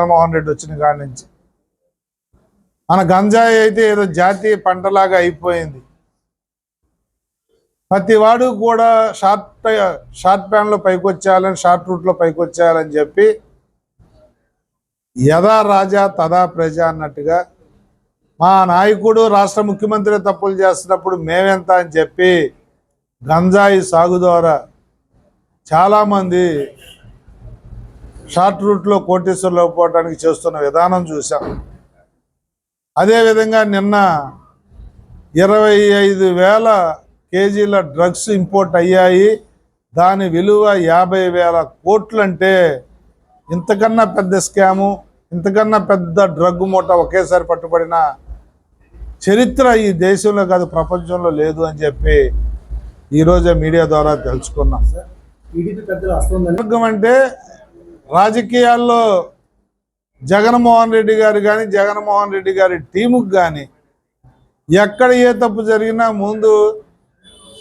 జగన్మోహన్ రెడ్డి వచ్చిన కాడి నుంచి. మన గంజాయి అయితే ఏదో జాతీయ పంటలాగా అయిపోయింది. ప్రతి వాడు కూడా షార్ట్ షార్ట్ ప్యాన్లో పైకి వచ్చేయాలని షార్ట్ రూట్లో పైకొచ్చేయాలని చెప్పి యథా రాజా తదా ప్రజ అన్నట్టుగా మా నాయకుడు రాష్ట్ర ముఖ్యమంత్రి తప్పులు చేస్తున్నప్పుడు మేమెంత అని చెప్పి గంజాయి సాగు ద్వారా చాలామంది షార్ట్ రూట్లో కోటేశ్వర్లు పోవడానికి చేస్తున్న విధానం చూసాం అదేవిధంగా నిన్న ఇరవై ఐదు వేల కేజీల డ్రగ్స్ ఇంపోర్ట్ అయ్యాయి. దాని విలువ యాభై వేల కోట్లు అంటే ఇంతకన్నా పెద్ద స్కాము ఇంతకన్నా పెద్ద డ్రగ్ మూట ఒకేసారి పట్టుబడిన చరిత్ర ఈ దేశంలో కాదు ప్రపంచంలో లేదు అని చెప్పి ఈరోజే మీడియా ద్వారా తెలుసుకున్నాం. వర్గం అంటే రాజకీయాల్లో జగన్మోహన్ రెడ్డి గారు కానీ జగన్మోహన్ రెడ్డి గారి టీముకు కానీ ఎక్కడ ఏ తప్పు జరిగినా ముందు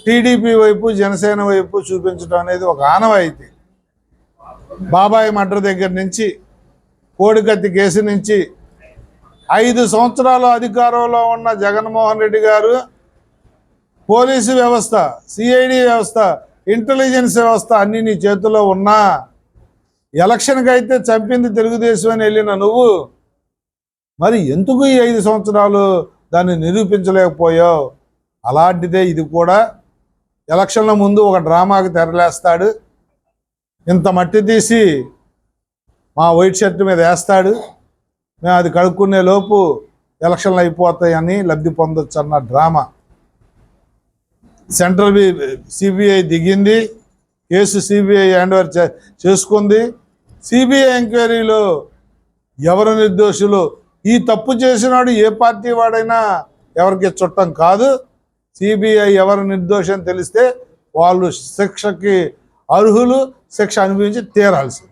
టీడీపీ వైపు జనసేన వైపు చూపించడం అనేది ఒక ఆనవాయితీ. బాబాయ్ మడ్ర దగ్గర నుంచి కోడికత్తి కేసు నుంచి ఐదు సంవత్సరాల అధికారంలో ఉన్న జగన్మోహన్ రెడ్డి గారు పోలీసు వ్యవస్థ సిఐడి వ్యవస్థ ఇంటెలిజెన్స్ వ్యవస్థ అన్ని నీ చేతిలో ఉన్నా ఎలక్షన్కి అయితే చంపింది తెలుగుదేశం అని వెళ్ళిన నువ్వు మరి ఎందుకు ఈ ఐదు సంవత్సరాలు దాన్ని నిరూపించలేకపోయావు? అలాంటిదే ఇది కూడా. ఎలక్షన్ల ముందు ఒక డ్రామాకి తెరలేస్తాడు. ఇంత మట్టి తీసి మా వైట్ షర్ట్ మీద వేస్తాడు. మేము అది కడుక్కునే లోపు ఎలక్షన్లు అయిపోతాయని లబ్ధి పొందొచ్చు అన్న డ్రామా. సెంట్రల్ సిబిఐ దిగింది. కేసు సిబిఐ హ్యాండ్ ఓవర్ చే- చేసుకుంది. సిబిఐ ఎంక్వైరీలో ఎవరు నిర్దోషులు? ఈ తప్పు చేసినాడు ఏ పార్టీ వాడైనా ఎవరికి చుట్టం కాదు. సిబిఐ ఎవరు నిర్దోషం తెలిస్తే వాళ్ళు శిక్షకి అర్హులు శిక్ష అనుభవించి తీరాల్సింది